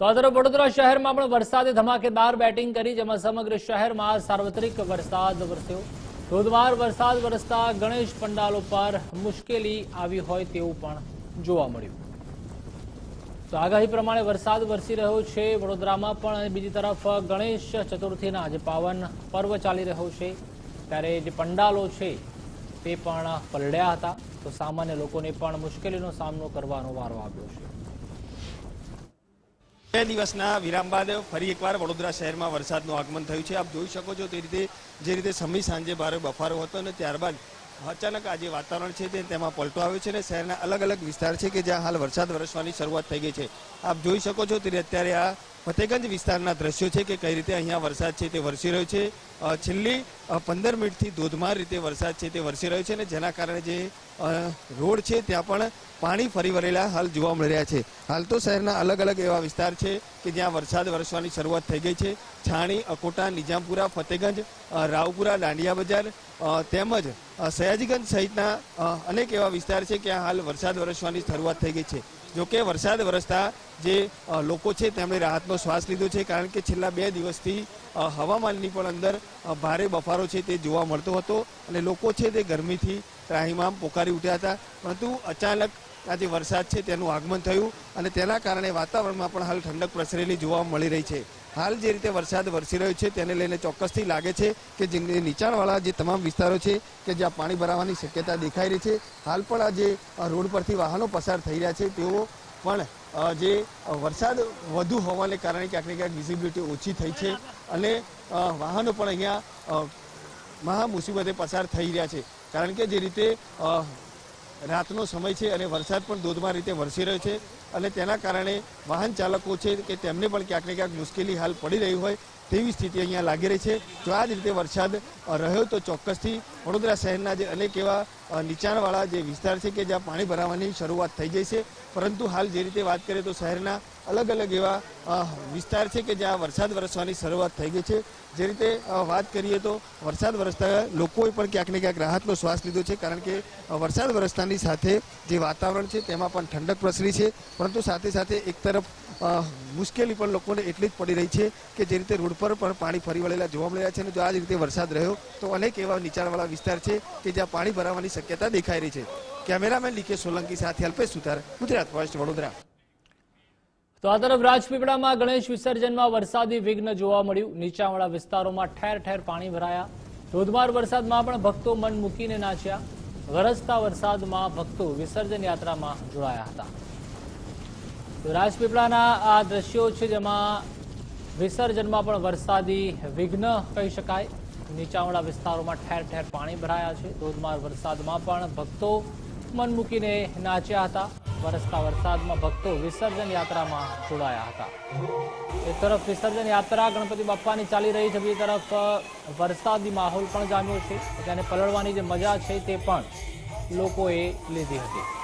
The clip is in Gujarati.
તો તરફ વડોદરા શહેરમાં પણ વરસાદે ધમાકેદાર બેટિંગ કરી, જેમાં સમગ્ર શહેરમાં સાર્વત્રિક વરસાદ વરસ્યો. ધોધમાર વરસાદ વરસતા ગણેશ પંડાલો પર મુશ્કેલી આવી હોય તેવું પણ જોવા મળ્યું. તો આગાહી પ્રમાણે વરસાદ વરસી રહ્યો છે. વડોદરામાં પણ બીજી તરફ ગણેશ ચતુર્થીના જે પાવન પર્વ ચાલી રહ્યો છે. ત્યારે જે પંડાલો છે તે પણ પલળ્યા હતા. તો સામાન્ય લોકોને પણ મુશ્કેલીનો સામનો કરવાનો વારો આવ્યો છે. બે દિવસના વિરામ બાદ ફરી એકવાર વડોદરા શહેરમાં વરસાદનું આગમન થયું છે. આપ જોઈ શકો છો તે રીતે, જે રીતે સમય સાંજે ભારે બફારો હતો અને ત્યારબાદ અચાનક આ જે વાતાવરણ છે તેમાં પલટો આવ્યો છે અને શહેરના અલગ અલગ વિસ્તાર છે કે જ્યાં હાલ વરસાદ વરસવાની શરૂઆત થઈ ગઈ છે. આપ જોઈ શકો છો તે અત્યારે આ ફતેગંજ વિસ્તારના દ્રશ્યો છે કે કઈ રીતે અહીંયા વરસાદ છે તે વરસી રહ્યો છે. છેલ્લી પંદર મિનિટથી ધોધમાર રીતે વરસાદ છે તે વરસી રહ્યો છે અને જેના કારણે જે રોડ છે ત્યાં પણ પાણી ફરી વળેલા હાલ જોવા મળી રહ્યા છે. હાલ તો શહેરના અલગ અલગ એવા વિસ્તાર છે કે જ્યાં વરસાદ વરસવાની શરૂઆત થઈ ગઈ છે. છાણી, અકોટા નિજામપુરા ફતેગંજ રાવપુરા, દાંડિયા બજાર તેમજ સયાજીગંજ સહિતના અનેક એવા વિસ્તાર છે કે હાલ વરસાદ વરસવાની શરૂઆત થઈ ગઈ છે. જોકે વરસાદ વરસતા જે લોકો છે તેમણે રાહતનો શ્વાસ લીધો છે કારણ કે છેલ્લા બે દિવસથી હવામાનની પણ અંદર ભારે બફારો છે તે જોવા મળતો હતો અને લોકો છે તે ગરમીથી ત્રાહીમામ પોકારી ઉઠ્યા હતા. પરંતુ અચાનક આ જે વરસાદ છે તેનું આગમન થયું અને તેના કારણે વાતાવરણમાં પણ હાલ ઠંડક પ્રસરેલી જોવા મળી રહી છે. હાલ જે રીતે વરસાદ વરસી રહ્યો છે તેને લઈને ચોક્કસથી લાગે છે કે જે નીચાણવાળા જે તમામ વિસ્તારો છે કે જ્યાં પાણી ભરાવાની શક્યતા દેખાઈ રહી છે, હાલ પણ આ રોડ પરથી વાહનો પસાર થઈ રહ્યા છે તેઓ પણ જે વરસાદ વધુ હોવાને કારણે ક્યાંક ને ક્યાંક વિઝિબિલિટી ઓછી થઈ છે અને વાહનો પણ અહીંયા મહા મુસીબતે પસાર થઈ રહ્યા છે. કારણ કે જે રીતે રાતનો સમય છે અને વરસાદ પણ ધોધમાર રીતે વરસી રહ્યો છે. અને તેના કારણે વાહન ચાલકો છે કે તેમને પણ ક્યાંક ને ક્યાંક મુશ્કેલી હાલ પડી રહી હોય તેવી સ્થિતિ અહીંયા લાગી રહી છે. જો આ જ રીતે વરસાદ રહ્યો તો ચોક્કસથી વડોદરા શહેરના જે અનેક એવા નીચાણવાળા જે વિસ્તાર છે કે જ્યાં પાણી ભરાવાની શરૂઆત થઈ જાય છે. પરંતુ હાલ જે રીતે વાત કરીએ તો શહેરના અલગ અલગ એવા વિસ્તાર છે કે જ્યાં વરસાદ વરસવાની શરૂઆત થઈ ગઈ છે. જે રીતે વાત કરીએ તો વરસાદ વરસતા લોકોએ પણ ક્યાંક ને ક્યાંક રાહતનો શ્વાસ લીધો છે. કારણ કે વરસાદ વરસતાની સાથે જે વાતાવરણ છે તેમાં પણ ઠંડક પ્રસરી છે. પરંતુ સાથે સાથે એક તરફ મુશ્કેલી પણ લોકોને એટલી જ પડી રહી છે કે જે રીતે રોડ પર પણ પાણી ફરી વળેલા જોવા મળી રહ્યા છે અને જો આ જ રીતે વરસાદ રહ્યો, તો અનેક એવા નીચાણવાળા વિસ્તાર છે કે જ્યાં પાણી ભરાવાની શક્યતા દેખાઈ રહી છે. કેમેરામેન લીકે સોલંકી સાથે અલ્પેશ સુથાર, ગુજરાત ફર્સ્ટ વડોદરા. તો આ તરફ રાજપીપળામાં ગણેશ વિસર્જનમાં વરસાદી વિઘ્ન જોવા મળ્યું. નીચાણવાળા વિસ્તારોમાં ઠેર ઠેર પાણી ભરાયા. ધોધમાર વરસાદમાં પણ ભક્તો મન મૂકીને નાચ્યા. વરસતા વરસાદમાં ભક્તો વિસર્જન યાત્રામાં જોડાયા હતા. રાજપીપળાના આ દ્રશ્યો છે જેમાં વિસર્જનમાં પણ વરસાદી વિઘ્ન કહી શકાય. નીચાણવાળા વિસ્તારોમાં ઠેર ઠેર પાણી ભરાયા છે. ધોધમાર વરસાદમાં પણ ભક્તો મન મૂકીને નાચ્યા હતા. વરસતા વરસાદમાં ભક્તો વિસર્જન યાત્રામાં જોડાયા હતા. એક તરફ વિસર્જન યાત્રા ગણપતિ બાપ્પાની ચાલી રહી છે. બીજી તરફ વરસાદી માહોલ પણ જામ્યો છે. તેને પલળવાની જે મજા છે તે પણ લોકોએ લીધી હતી.